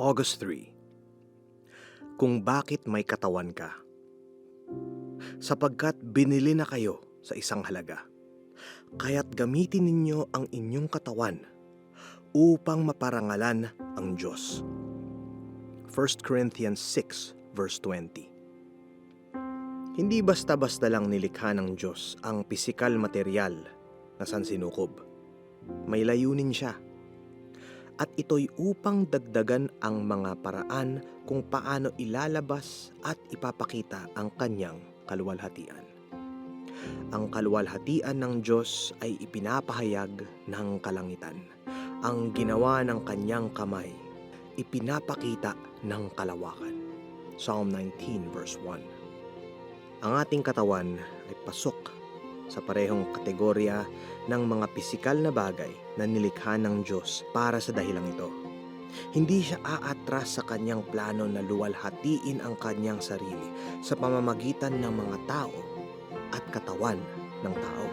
August 3 Kung bakit may katawan ka. Sapagkat binili na kayo sa isang halaga Kaya't gamitin ninyo ang inyong katawan upang maparangalan ang Diyos. 1 Corinthians 6 verse 20 Hindi basta-basta lang nilikha ng Diyos ang pisikal material na sansinukob. May layunin siya at ito'y upang dagdagan ang mga paraan kung paano ilalabas at ipapakita ang kanyang kaluwalhatian. Ang kaluwalhatian ng Diyos ay ipinapahayag ng kalangitan. Ang ginawa ng kanyang kamay, ipinapakita ng kalawakan. Psalm 19 verse 1 Ang ating katawan ay pasok sa parehong kategorya ng mga pisikal na bagay na nilikha ng Diyos para sa dahilang ito. Hindi siya aatras sa kanyang plano na luwalhatiin ang kanyang sarili sa pamamagitan ng mga tao at katawan ng tao.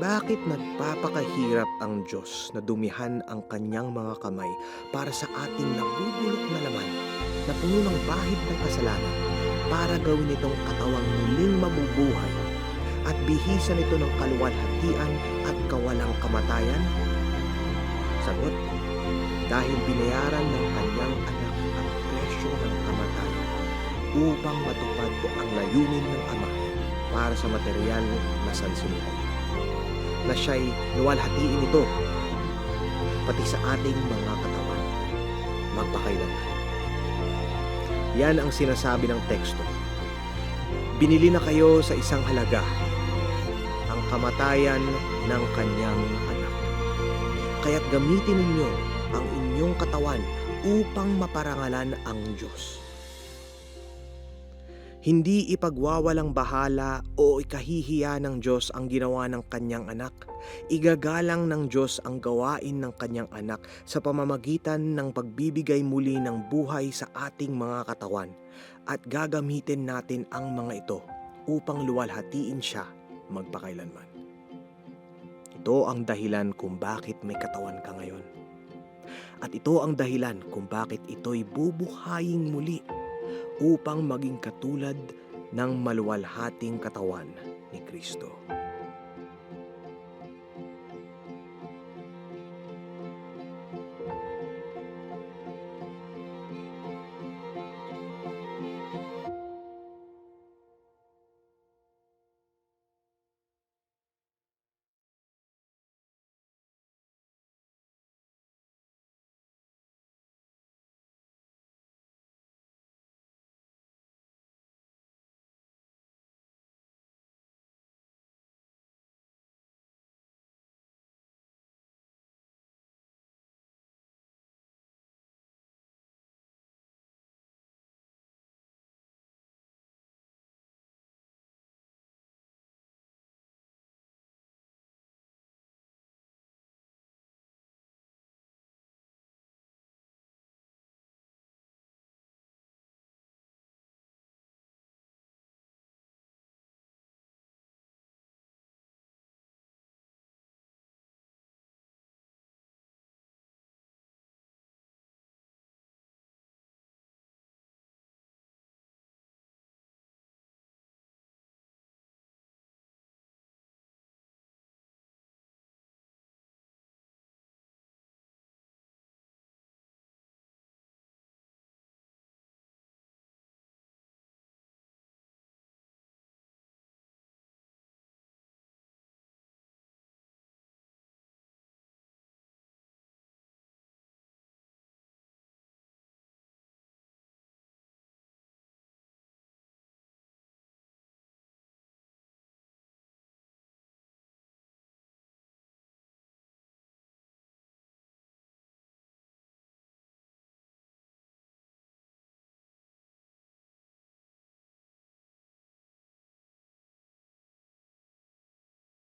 Bakit nagpapakahirap ang Diyos na dumihan ang kanyang mga kamay para sa ating nabubulok na laman na puno ng bahid ng kasalanan para gawin itong katawang muling mabubuhay bihisan ito ng kaluwalhatian at kawalang kamatayan? Sagot, dahil binayaran ng kanyang anak ang presyo ng kamatayan upang matupad ang layunin ng ama para sa material na sansimulan. Na siya'y luwalhatiin ito pati sa ating mga katawan magpakailanman. Yan ang sinasabi ng teksto. Binili na kayo sa isang halaga kamatayan ng kanyang anak. Kaya't gamitin ninyo ang inyong katawan upang maparangalan ang Diyos. Hindi ipagwawalang bahala o ikahihiya ng Diyos ang ginawa ng kanyang anak. Igagalang ng Diyos ang gawain ng kanyang anak sa pamamagitan ng pagbibigay muli ng buhay sa ating mga katawan at gagamitin natin ang mga ito upang luwalhatiin siya magpakailanman. Ito ang dahilan kung bakit may katawan ka ngayon. At ito ang dahilan kung bakit ito'y bubuhayin muli upang maging katulad ng maluwalhating katawan ni Kristo.